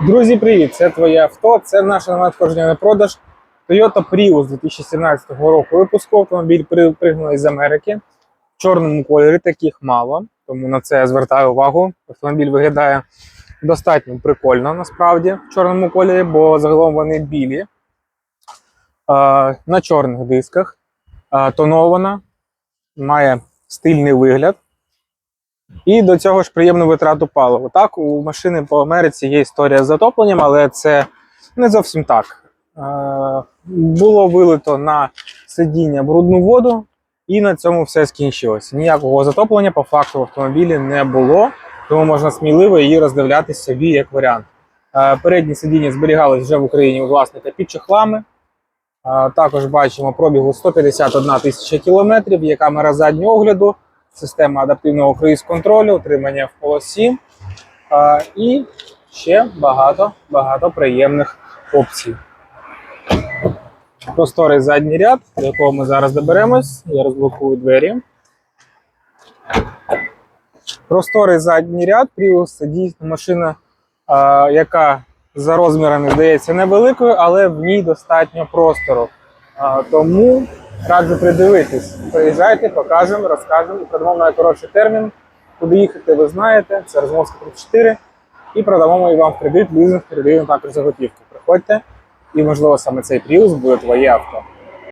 Друзі, привіт! Це твоє авто. Це наше надходження на продаж. Toyota Prius 2017 року випуску. Автомобіль при- пригнаний з Америки. В чорному кольорі таких мало, тому на це я звертаю увагу. Автомобіль виглядає достатньо прикольно насправді в чорному кольорі, бо загалом вони білі. На чорних дисках. Тонована, має стильний вигляд. І до цього ж приємну витрату палива. Так, у машини по Америці є історія з затопленням, але це не зовсім так. Е, було вилито на сидіння брудну воду, і на цьому все скінчилося. Ніякого затоплення по факту в автомобілі не було, тому можна сміливо її роздивляти собі як варіант. Е, передні сидіння зберігались вже в Україні у власника під чехлами. Е, також бачимо пробігу 151 тисяча кілометрів, є камера заднього огляду система адаптивного круїз-контролю, утримання в полосі а, і ще багато багато приємних опцій. Просторий задній ряд, до якого ми зараз доберемось. Я розблокую двері. Просторий задній ряд, Prius це дійсно машина, а, яка за розмірами здається невеликою, але в ній достатньо простору. А, тому раджу придивитись. Приїжджайте, покажемо, розкажемо продамо на коротший термін. Куди їхати, ви знаєте, це Розмовська 34. І продамо ми вам кредит, лізинг, передаємо також за готівку. Приходьте, і можливо саме цей пріус буде твоє авто.